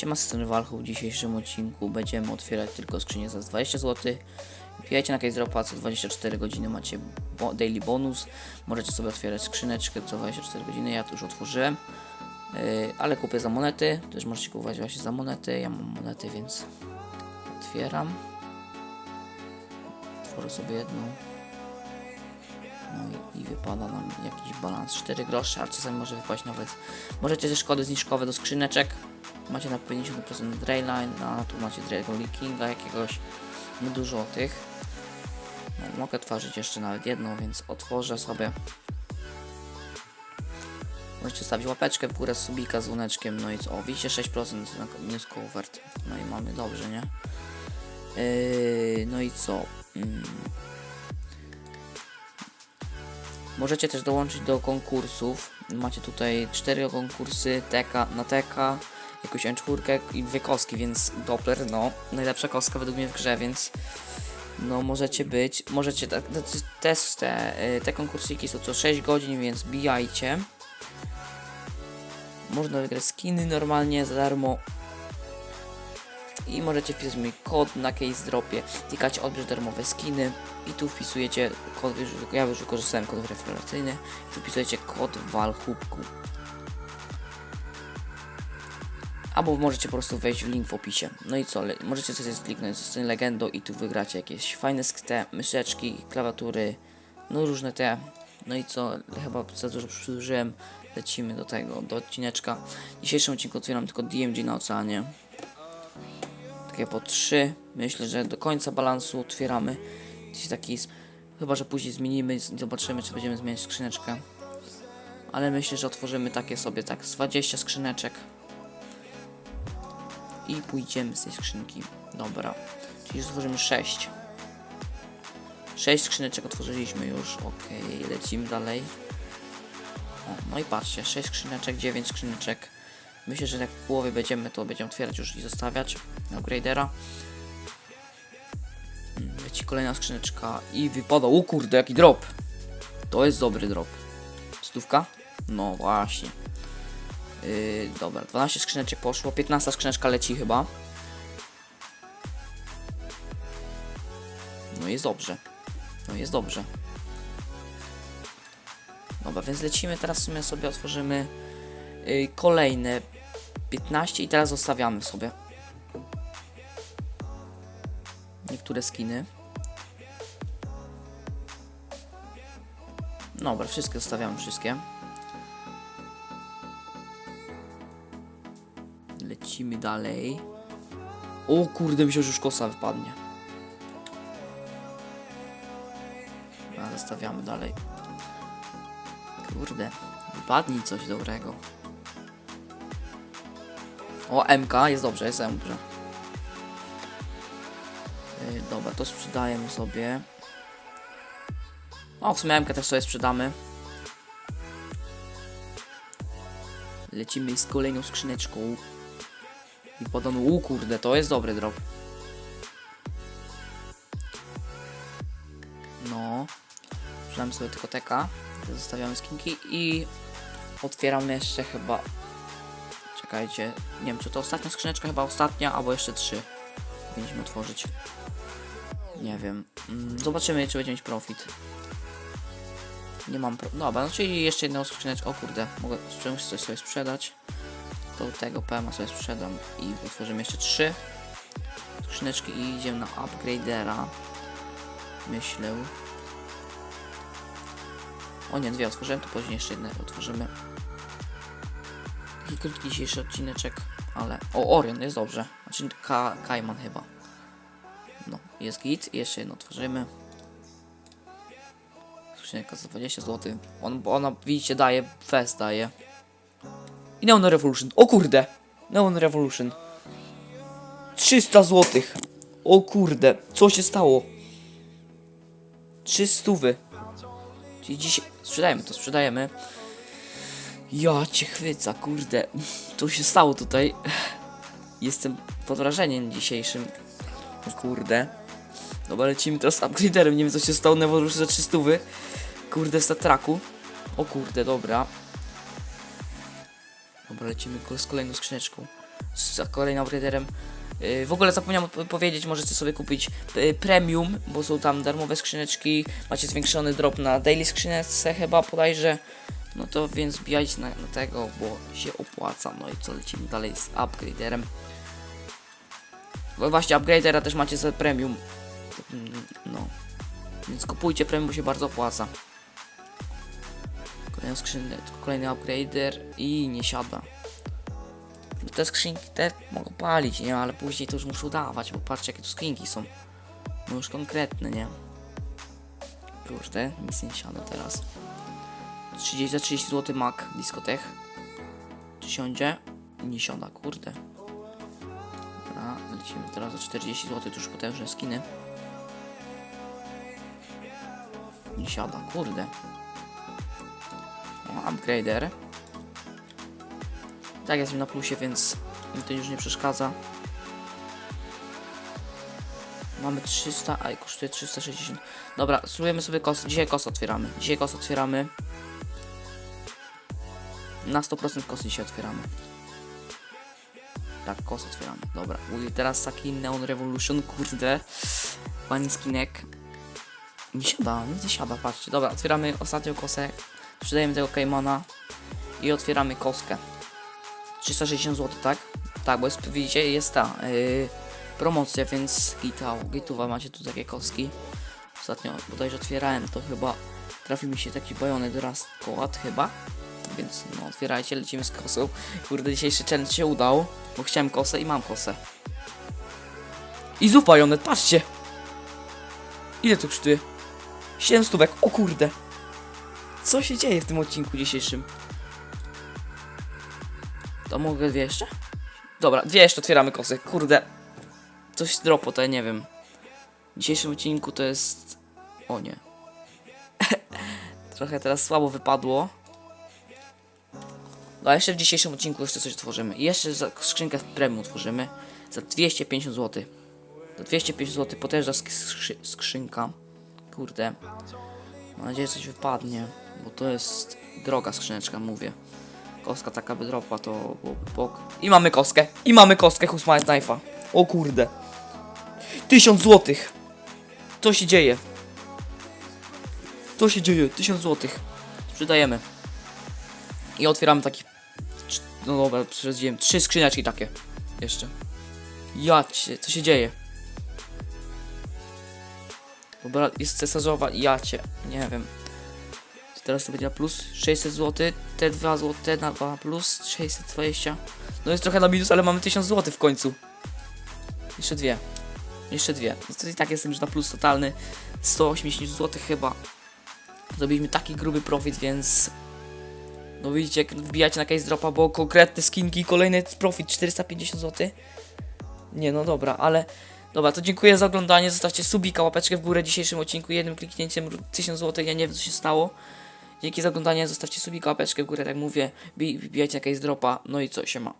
Siema sceny walchu w dzisiejszym odcinku będziemy otwierać tylko skrzynię za 20 zł. Wbijajcie na Case Dropa, co 24 godziny macie bo daily bonus. Możecie sobie otwierać skrzyneczkę co 24 godziny, ja to już otworzyłem. Yy, ale kupię za monety, też możecie kupować właśnie za monety. Ja mam monety, więc otwieram. Otworzę sobie jedną. No i, i wypada nam jakiś balans 4 grosze, a czasami może wypaść nawet. Możecie też kody zniżkowe do skrzyneczek. Macie na 50% Drayline, a tu macie Dragon Kinga jakiegoś. Nie dużo tych. No, mogę otworzyć jeszcze nawet jedną, więc otworzę sobie. Możecie stawić łapeczkę w górę subika z łuneczkiem, no i co? O, widzicie 6% na minus. No i mamy dobrze, nie? Yy, no i co? Mm. Możecie też dołączyć do konkursów. Macie tutaj cztery konkursy teka, na teka, jakąś M4 i dwie koski, więc Doppler, no, najlepsza koska według mnie w grze, więc no możecie być, możecie, te, te, te, y, te konkursiki są co 6 godzin, więc bijajcie. Można wygrać skiny normalnie za darmo. I możecie wpisać mój kod na case dropie, klikacie odbierz darmowe skiny i tu wpisujecie kod, ja już wykorzystałem kod referencyjny, tu wpisujecie kod walhubku. Albo możecie po prostu wejść w link w opisie. No i co, możecie sobie kliknąć z legendą i tu wygracie jakieś fajne te myszeczki, klawiatury, no różne te. No i co, chyba za dużo przedłużyłem. Lecimy do tego, do odcineczka. W dzisiejszym odcinku otwieram tylko DMG na oceanie. Takie po trzy. Myślę, że do końca balansu otwieramy. Gdzieś taki, chyba że później zmienimy i zobaczymy, czy będziemy zmieniać skrzyneczkę. Ale myślę, że otworzymy takie sobie tak z 20 skrzyneczek i pójdziemy z tej skrzynki. Dobra, czyli stworzymy 6. 6 skrzyneczek otworzyliśmy już. Ok, lecimy dalej. O, no i patrzcie, 6 skrzyneczek, 9 skrzyneczek. Myślę, że jak w połowie będziemy, to będziemy otwierać już i zostawiać upgradera. Mm, Leci kolejna skrzyneczka i wypada. O kurde, jaki drop! To jest dobry drop. Stówka? No właśnie. Yy, dobra, 12 skrzyneczek poszło, 15 skrzyneczka leci chyba. No jest dobrze. No jest dobrze. Dobra, więc lecimy teraz w sumie sobie otworzymy yy, kolejne 15 i teraz zostawiamy sobie. Niektóre skiny. Dobra, wszystkie zostawiamy, wszystkie. Lecimy dalej. O kurde, myślę, że już kosa wypadnie. A, zostawiamy dalej. Kurde, wypadnij coś dobrego. O, MK, jest dobrze, jest dobrze. Yy, dobra, to sprzedajemy sobie. O, w sumie MK też sobie sprzedamy. Lecimy z kolejną skrzyneczką. I podano, u kurde, to jest dobry drop. No. Przydamy sobie tylko teka. Zostawiamy skinki i otwieramy jeszcze chyba. Czekajcie, nie wiem czy to ostatnia skrzyneczka, chyba ostatnia, albo jeszcze trzy. Powinniśmy otworzyć. Nie wiem. Mm, Zobaczymy, czy będzie mieć profit. Nie mam pro... Dobra, no czyli jeszcze jedną skrzyneczkę. O kurde, mogę czemuś coś sobie sprzedać. To tego PMA sobie sprzedam i otworzymy jeszcze trzy skrzyneczki i idziemy na upgradera. Myślę. O nie, dwie otworzyłem, to później jeszcze jednego otworzymy. Taki krótki dzisiejszy odcineczek, ale... O, Orion, jest dobrze. Znaczy Ka Kajman chyba. No, jest git. Jeszcze jedno otworzymy. Skrzynka za 20 zł. On, ona, widzicie, daje, fest daje. I Neon Revolution. O kurde! Neon Revolution. 300 zł. O kurde, co się stało? 300. Czyli dzisiaj. Sprzedajemy to, sprzedajemy. Ja cię chwyca, kurde. Co się stało tutaj? Jestem pod wrażeniem dzisiejszym. O kurde. Dobra, lecimy teraz upgraderem. Nie wiem co się stało. Nevolution za 300. Kurde, w statraku. O kurde, dobra. Dobra, lecimy z kolejną skrzyneczką. z kolejnym upgraderem. Yy, W ogóle zapomniałem po- powiedzieć, możecie sobie kupić yy, premium, bo są tam darmowe skrzyneczki, macie zwiększony drop na daily skrzyneczce chyba bodajże. No to więc wbijajcie na, na tego, bo się opłaca. No i co, lecimy dalej z upgraderem. Bo właśnie upgradera też macie za premium. No. Więc kupujcie premium, bo się bardzo opłaca. Kolejna skrzynę, kolejny upgrader i nie siada. Te skrzynki te mogą palić, nie? Ale później to już muszą dawać, bo patrzcie jakie tu skrzynki są. No już konkretne, nie? Kurde, nic nie siada teraz. 30 za 30 zł Mac Discotech. Czy siądzie? Nie siada, kurde. Dobra, lecimy teraz za 40 zł, to już potężne skiny. Nie siada, kurde. O, upgrader. Tak, jestem na plusie, więc mi to już nie przeszkadza. Mamy 300, a kosztuje 360. Dobra, spróbujemy sobie kos. Dzisiaj kos otwieramy. Dzisiaj kos otwieramy. Na 100% kosy dzisiaj otwieramy. Tak, kos otwieramy. Dobra. Teraz taki Neon Revolution, kurde. Pani skinek. Nie siada, nie siada, patrzcie. Dobra, otwieramy ostatnią kosę. Sprzedajemy tego Caimana. I otwieramy koskę. 360 zł, tak? Tak, bo jest, widzicie, jest ta yy, promocja, więc gita, gituwa macie tu takie koski. Ostatnio bodajże otwierałem, to chyba trafił mi się taki bajonet raz kołat chyba. Więc no otwierajcie, lecimy z kosą. Kurde, dzisiejszy challenge się udał, bo chciałem kosę i mam kosę. I znów bajonet, patrzcie! Ile to kosztuje? 7 stówek, o kurde! Co się dzieje w tym odcinku dzisiejszym? To mogę dwie jeszcze? Dobra, dwie jeszcze otwieramy kosy. Kurde. Coś dropo, to ja nie wiem. W dzisiejszym odcinku to jest... O nie. Trochę teraz słabo wypadło. No a jeszcze w dzisiejszym odcinku jeszcze coś otworzymy. Jeszcze skrzynkę w premium otworzymy. Za 250 zł. Za 250 zł potężna sk skrzy skrzynka. Kurde. Mam nadzieję, że coś wypadnie. Bo to jest droga skrzyneczka, mówię. Koska taka by dropła, to byłoby bok. I mamy koskę. I mamy kostkę Husmite Knife'a. O kurde. 1000 złotych. Co się dzieje? Co się dzieje? 1000 złotych. Sprzedajemy. I otwieramy taki... No dobra, przesadziłem. Trzy skrzyneczki takie. Jeszcze. Jacie, co się dzieje? Dobra, jest cesarzowa i jacie. Nie wiem. Teraz to będzie na plus 600 zł, te 2 zł, te na 2 plus 620. No jest trochę na minus, ale mamy 1000 zł w końcu. Jeszcze dwie. Jeszcze dwie. No to i tak jestem już na plus totalny. 180 zł chyba. Zrobiliśmy taki gruby profit, więc... No widzicie, jak wbijacie na case dropa, bo konkretne skinki, kolejny profit 450 zł. Nie, no dobra, ale... Dobra, to dziękuję za oglądanie. Zostawcie subika, łapeczkę w górę w dzisiejszym odcinku. Jednym kliknięciem 1000 zł. Ja nie wiem, co się stało. Dzięki za oglądanie. Zostawcie subika, łapeczkę w górę, tak mówię. Bij- Wbijajcie na case dropa. No i co się ma.